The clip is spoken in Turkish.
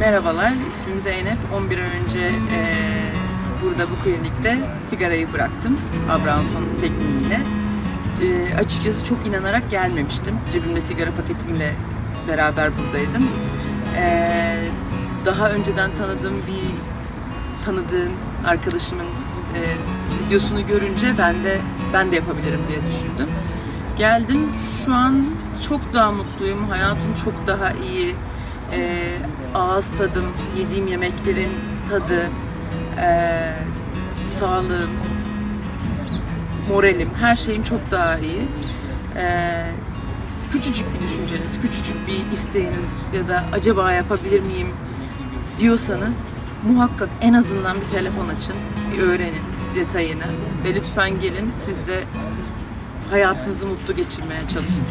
Merhabalar, ismim Zeynep. 11 ay önce eee, burada bu klinikte sigarayı bıraktım. Abrahamson tekniğiyle. Eee, açıkçası çok inanarak gelmemiştim. Cebimde sigara paketimle beraber buradaydım. Eee, daha önceden tanıdığım bir tanıdığım arkadaşımın eee, videosunu görünce ben de ben de yapabilirim diye düşündüm. Geldim. Şu an çok daha mutluyum. Hayatım çok daha iyi. Ağız tadım, yediğim yemeklerin tadı, ee, sağlığım, moralim, her şeyim çok daha iyi. Ee, küçücük bir düşünceniz, küçücük bir isteğiniz ya da acaba yapabilir miyim diyorsanız muhakkak en azından bir telefon açın, bir öğrenin detayını ve lütfen gelin siz de hayatınızı mutlu geçirmeye çalışın.